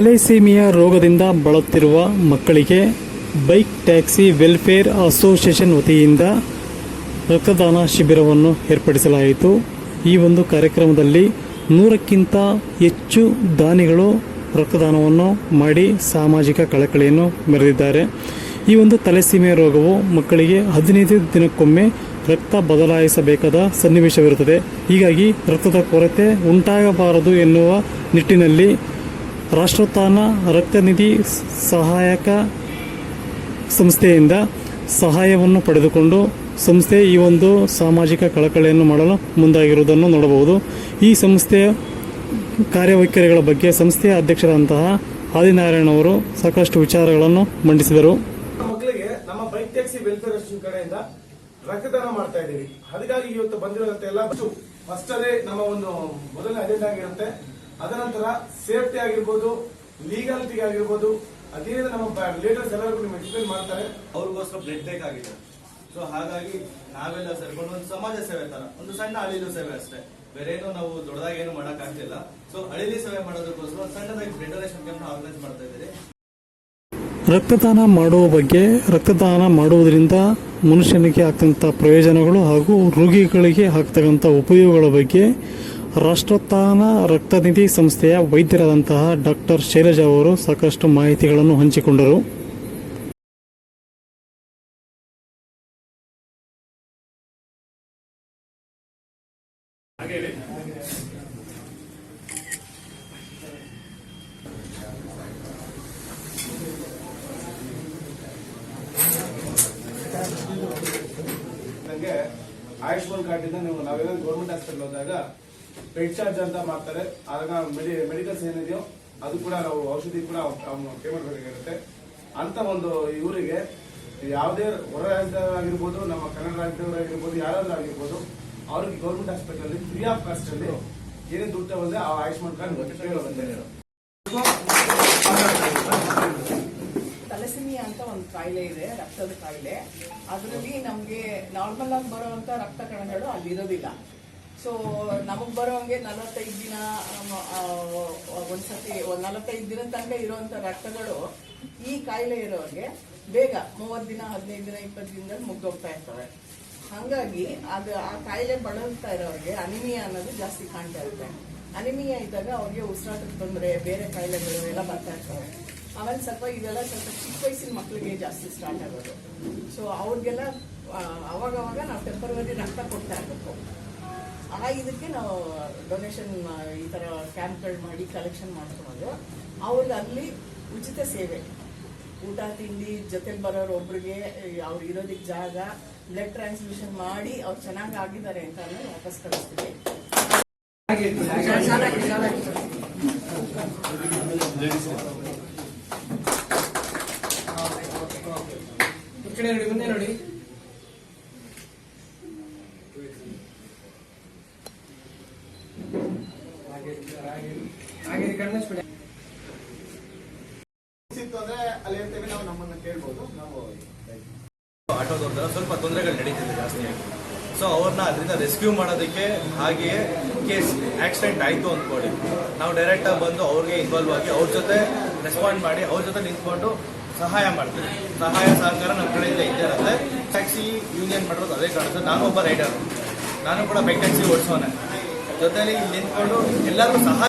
ತಲೆಸೀಮಿಯ ರೋಗದಿಂದ ಬಳಲುತ್ತಿರುವ ಮಕ್ಕಳಿಗೆ ಬೈಕ್ ಟ್ಯಾಕ್ಸಿ ವೆಲ್ಫೇರ್ ಅಸೋಸಿಯೇಷನ್ ವತಿಯಿಂದ ರಕ್ತದಾನ ಶಿಬಿರವನ್ನು ಏರ್ಪಡಿಸಲಾಯಿತು. ಈ ಒಂದು ಕಾರ್ಯಕ್ರಮದಲ್ಲಿ ನೂರಕ್ಕಿಂತ ಹೆಚ್ಚು ದಾನಿಗಳು ರಕ್ತದಾನವನ್ನು ಮಾಡಿ ಸಾಮಾಜಿಕ ಕಳಕಳಿಯನ್ನು ಮೆರೆದಿದ್ದಾರೆ. ಈ ಒಂದು ತಲೆಸೀಮೆ ರೋಗವು ಮಕ್ಕಳಿಗೆ ಹದಿನೈದು ದಿನಕ್ಕೊಮ್ಮೆ ರಕ್ತ ಬದಲಾಯಿಸಬೇಕಾದ ಸನ್ನಿವೇಶವಿರುತ್ತದೆ. ಹೀಗಾಗಿ ರಕ್ತದ ಕೊರತೆ ಉಂಟಾಗಬಾರದು ಎನ್ನುವ ನಿಟ್ಟಿನಲ್ಲಿ ರಾಷ್ಟ್ರೋತ್ಥಾನ ರಕ್ತನಿಧಿ ಸಹಾಯಕ ಸಂಸ್ಥೆಯಿಂದ ಸಹಾಯವನ್ನು ಪಡೆದುಕೊಂಡು ಸಂಸ್ಥೆ ಈ ಒಂದು ಸಾಮಾಜಿಕ ಕಳಕಳಿಯನ್ನು ಮಾಡಲು ಮುಂದಾಗಿರುವುದನ್ನು ನೋಡಬಹುದು. ಈ ಸಂಸ್ಥೆಯ ಕಾರ್ಯವೈಖರಿಗಳ ಬಗ್ಗೆ ಸಂಸ್ಥೆಯ ಅಧ್ಯಕ್ಷರಾದಂತಹ ಆದಿನಾರಾಯಣ ಅವರು ಸಾಕಷ್ಟು ವಿಚಾರಗಳನ್ನು ಮಂಡಿಸಿದರು. ಮಕ್ಕಳಿಗೆ ನಮ್ಮ ವೆಲ್ಫೇರ್ ಕಡೆಯಿಂದ ರಕ್ತದಾನ ಮಾಡ್ತಾ ಇದ್ದೀವಿ. ಅದಕ್ಕಾಗಿ ಇವತ್ತು ಬಂದಿರೋದಂತೆ ಎಲ್ಲ. ಫಸ್ಟ್ ಅದೇ ನಮ್ಮ ಒಂದು ಮೊದಲನೇ ಅಜೆಂಡಾ ಆಗಿರುತ್ತೆ. ಅದನಂತರ ಸೇಫ್ಟಿ ಆಗಿರ್ಬೋದು ಲೀಗಾಲಿಟಿ ಆಗಿರ್ಬೋದು ಅದೇನಿದೆ ನಮ್ಮ ಲೀಡರ್ಸ್ ಎಲ್ಲರಿಗೂ ನಿಮ್ಗೆ ಎಕ್ಸ್ಪ್ಲೇನ್ ಮಾಡ್ತಾರೆ. ಅವ್ರಿಗೋಸ್ಕರ ಬ್ಲಡ್ ಬೇಕಾಗಿದೆ. ಸೊ ಹಾಗಾಗಿ ನಾವೆಲ್ಲ ಸೇರ್ಕೊಂಡು ಒಂದು ಸಮಾಜ ಸೇವೆ ತರ ಒಂದು ಸಣ್ಣ ಅಳಿಲು ಸೇವೆ ಅಷ್ಟೇ. ಬೇರೆ ಏನು ನಾವು ದೊಡ್ಡದಾಗಿ ಏನು ಮಾಡಕ್ ಆಗ್ತಿಲ್ಲ ಸೊ ಅಳಿಲಿ ಸೇವೆ ಮಾಡೋದಕ್ಕೋಸ್ಕರ ಒಂದು ಸಣ್ಣದಾಗಿ ಬ್ಲಡ್ ಡೊನೇಷನ್ ಕ್ಯಾಂಪ್ ಆರ್ಗನೈಸ್ ಮಾಡ್ತಾ ಇದ್ದೀವಿ ರಕ್ತದಾನ ಮಾಡುವ ಬಗ್ಗೆ ರಕ್ತದಾನ ಮಾಡುವುದರಿಂದ ಮನುಷ್ಯನಿಗೆ ಆಗ್ತಕ್ಕಂಥ ಪ್ರಯೋಜನಗಳು ಹಾಗೂ ರೋಗಿಗಳಿಗೆ ಆಗ್ತಕ್ಕಂಥ ಉಪಯೋಗಗಳ ಬಗ್ಗೆ ರಾಷ್ಟ್ರೋತ್ಥಾನ ರಕ್ತನಿಧಿ ಸಂಸ್ಥೆಯ ವೈದ್ಯರಾದಂತಹ ಡಾಕ್ಟರ್ ಶೈಲಜಾ ಅವರು ಸಾಕಷ್ಟು ಮಾಹಿತಿಗಳನ್ನು ಹಂಚಿಕೊಂಡರು. ಆಯುಷ್ಮಾನ್ ಕಾರ್ಡ್ ಇಂದ ನೀವು ನಾವೆಲ್ಲ ಗೌರ್ಮೆಂಟ್ ಹಾಸ್ಪಿಟಲ್ ಹೋದಾಗ ಬೆಡ್ ಚಾರ್ಜ್ ಅಂತ ಮಾಡ್ತಾರೆ. ಆಗ ಮೆಡಿಕಲ್ಸ್ ಏನಿದೆಯೋ ಅದು ಕೂಡ ನಾವು ಔಷಧಿ ಕೂಡ ಪೇಮೆಂಟ್ ಬೇಕಾಗಿರುತ್ತೆ ಅಂತ ಒಂದು ಇವರಿಗೆ ಯಾವುದೇ ಹೊರ ರಾಜ್ಯದವರಾಗಿರ್ಬೋದು ನಮ್ಮ ಕನ್ನಡ ರಾಜ್ಯದವರಾಗಿರ್ಬೋದು, ಯಾರಾದ್ರೂ ಆಗಿರ್ಬೋದು, ಅವ್ರಿಗೆ government hospital free of cost ಅಲ್ಲಿ ಏನೇ ದುಡ್ಡು ತಗೊಂಡ್ರೆ ಆ ಆಯುಷ್ಮಾನ್ ಕಾರ್ಡ್ ತಲಸಿಮಿಯಾ ಅಂತ ಒಂದು ಕಾಯಿಲೆ ಇದೆ, ರಕ್ತದ ಕಾಯಿಲೆ. ಅದರಲ್ಲಿ ನಮಗೆ ನಾರ್ಮಲ್ ಆಗಿ ಬರುವಂತ ರಕ್ತ ಕಣಗಳು ಅಲ್ಲಿ ಇರೋದಿಲ್ಲ ಸೊ ನಮಗ್ ಬರೋಂಗೆ ನಲವತ್ತೈದು ದಿನ ಒಂದ್ಸತಿ, ಒಂದ್ ನಲವತ್ತೈದು ದಿನ ತನಕ ಇರುವಂತ ರಕ್ತಗಳು ಈ ಕಾಯಿಲೆ ಇರೋರಿಗೆ ಬೇಗ ಮೂವತ್ ದಿನ, ಹದಿನೈದು ದಿನ, ಇಪ್ಪತ್ತು ದಿನದಲ್ಲಿ ಮುಗ್ದೋಗ್ತಾ ಇರ್ತವೆ. ಹಂಗಾಗಿ ಅದು ಆ ಕಾಯಿಲೆ ಬಳಲ್ತಾ ಇರೋರಿಗೆ ಅನಿಮಿಯಾ ಅನ್ನೋದು ಜಾಸ್ತಿ ಕಾಣ್ತಾ ಇರುತ್ತೆ. ಅನಿಮಿಯಾ ಇದ್ದಾಗ ಅವ್ರಿಗೆ ಉಸಿರಾಟದ ತೊಂದರೆ, ಬೇರೆ ಕಾಯಿಲೆಗಳು ಎಲ್ಲ ಬರ್ತಾ ಇರ್ತವೆ. ಆಮೇಲೆ ಸ್ವಲ್ಪ ಇದೆಲ್ಲ ಸ್ವಲ್ಪ ಚಿಕ್ಕ ವಯಸ್ಸಿನ ಮಕ್ಕಳಿಗೆ ಜಾಸ್ತಿ ಸ್ಟಾರ್ಟ್ ಆಗೋದು. ಸೊ ಅವ್ರಿಗೆಲ್ಲ ಅವಾಗವಾಗ ಅವಾಗ ಅವಾಗ ನಾವು ಟೆಂಪರ್ವರಿ ರಕ್ತ ಕೊಡ್ತಾ ಇರಬೇಕು. ಆ ಇದಕ್ಕೆ ನಾವು ಡೊನೇಷನ್ ಈ ತರ ಕ್ಯಾಂಪ್ಗಳು ಮಾಡಿ ಕಲೆಕ್ಷನ್ ಮಾಡ್ಕೊಳೋದು ಅವ್ರಿಗೆ ಅಲ್ಲಿ ಉಚಿತ ಸೇವೆ. ಊಟ, ತಿಂಡಿ ಜೊತೆಗೆ ಬರೋರು ಒಬ್ರಿಗೆ ಅವ್ರು ಇರೋದಕ್ಕೆ ಜಾಗ ಬ್ಲಡ್ ಟ್ರಾನ್ಸ್ಮಿಷನ್ ಮಾಡಿ ಅವ್ರು ಚೆನ್ನಾಗಿ ಆಗಿದ್ದಾರೆ ಅಂತ ಅಂದ್ರೆ ವಾಪಸ್ ಕಳಿಸ್ತೀವಿ. ಕಡೆ ನೋಡಿ ಮುಂದೆ ನೋಡಿ. ಅಂದ್ರೆ ಅಲ್ಲಿ ನಾವು ನಮ್ಮನ್ನ ಕೇಳ್ಬೋದು ನಾವು ಆಟೋದವ್ರದ್ದೆಲ್ಲ ಸ್ವಲ್ಪ ತೊಂದರೆಗಳು ನಡೀತಿದೆ ಜಾಸ್ತಿಯಾಗಿ ಸೊ ಅವ್ರನ್ನ ಅದರಿಂದ ರೆಸ್ಕ್ಯೂ ಮಾಡೋದಕ್ಕೆ ಹಾಗೆಯೇ ಕೇಸ್ ಆಕ್ಸಿಡೆಂಟ್ ಆಯಿತು ಅಂದ್ಕೊಳ್ಳಿ ನಾವು ಡೈರೆಕ್ಟಾಗಿ ಬಂದು ಅವ್ರಿಗೆ ಇನ್ವಾಲ್ವ್ ಆಗಿ ಅವ್ರ ಜೊತೆ ರೆಸ್ಪಾಂಡ್ ಮಾಡಿ ಅವ್ರ ಜೊತೆ ನಿಂತ್ಕೊಂಡು ಸಹಾಯ ಮಾಡ್ತೀವಿ ಸಹಾಯ ಸಹಕಾರ ನಮ್ಮ ಕಡೆಯಿಂದ ಇದ್ದೇ ಇರುತ್ತೆ ಟ್ಯಾಕ್ಸಿ ಯೂನಿಯನ್ ಮಾಡಿರೋದು ಅದೇ ಕಾಣುತ್ತೆ ನಾನು ಒಬ್ಬ ರೈಡರ್ ನಾನು ಕೂಡ ಬೈಕ್ ಟ್ಯಾಕ್ಸಿ ಓಡಿಸೋನೆ ಜೊತೆಲಿ ಇಲ್ಲಿ ನಿಂತ್ಕೊಂಡು ಎಲ್ಲರೂ ಸಹಾಯ